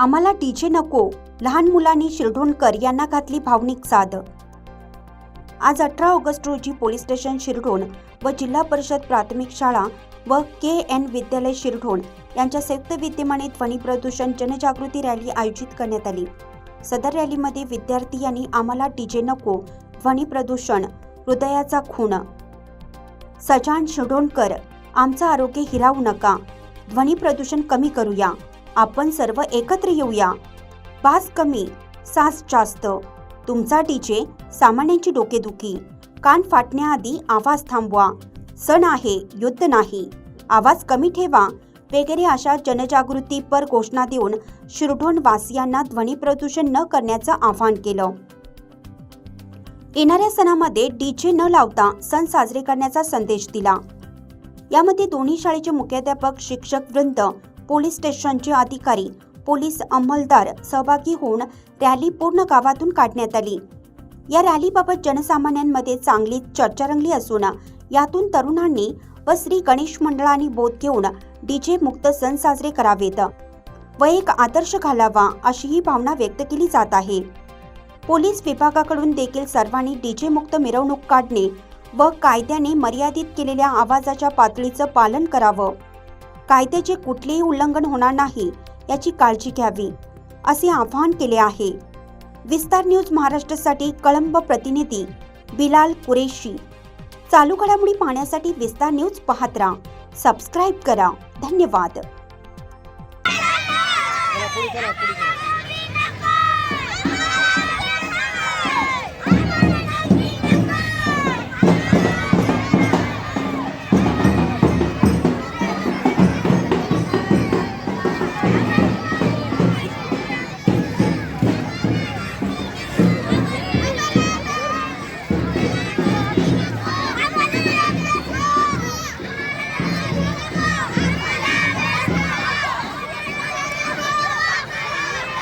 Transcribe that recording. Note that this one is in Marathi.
आम्हाला डीजे नको. लहान मुलांनी शिरढोणकर यांना घातली भावनिक साध. आज अठरा ऑगस्ट रोजी पोलीस स्टेशन शिरढोण व जिल्हा परिषद प्राथमिक शाळा व के एन विद्यालय शिरढोण यांच्या संयुक्त विद्यमाने ध्वनी प्रदूषण जनजागृती रॅली आयोजित करण्यात आली. सदर रॅलीमध्ये विद्यार्थी यांनी आम्हाला डीजे नको ध्वनी प्रदूषण हृदयाचा खून सजान शिरढोणकर आमचं आरोग्य हिरावू नका. ध्वनी प्रदूषण कमी करूया. आपण सर्व एकत्र येऊया. बास कमी सास जास्त. तुमचा डीजे सामान्यांची डोकेदुखी. कान फाटण्याआधी आवाज थांबवा. सण आहे युद्ध नाही. आवाज कमी ठेवा. वगैरे अशा जनजागृतीपर घोषणा देऊन शिरढोण वासियांना ध्वनी प्रदूषण न करण्याचं आवाहन केलं. येणाऱ्या सणामध्ये डीजे न लावता सण साजरे करण्याचा संदेश दिला. यामध्ये दोन्ही शाळेचे मुख्याध्यापक शिक्षक वृंद पोलीस स्टेशनचे अधिकारी पोलीस अंमलदार सहभागी होऊन रॅली पूर्ण गावातून काढण्यात आली. या रॅलीबाबत जनसामान्यांमध्ये चांगली चर्चा रंगली असून यातून तरुणांनी व श्री गणेश मंडळांनी बोध घेऊन डीजे मुक्त सण साजरे करावेत व एक आदर्श घालावा अशी ही भावना व्यक्त केली जात आहे. पोलीस विभागाकडून देखील सर्वांनी डीजे मुक्त मिरवणूक काढणे व कायद्याने मर्यादित केलेल्या आवाजाच्या पातळीचं पालन करावं. कायद्याचे कुठलेही उल्लंघन होणार नाही याची काळजी घ्यावी असे आवाहन केले आहे. विस्तार न्यूज महाराष्ट्रासाठी कळंब प्रतिनिधी बिलाल कुरेशी. चालू घडामोडी पाहण्यासाठी विस्तार न्यूज पाहत राहा. सबस्क्राईब करा. धन्यवाद.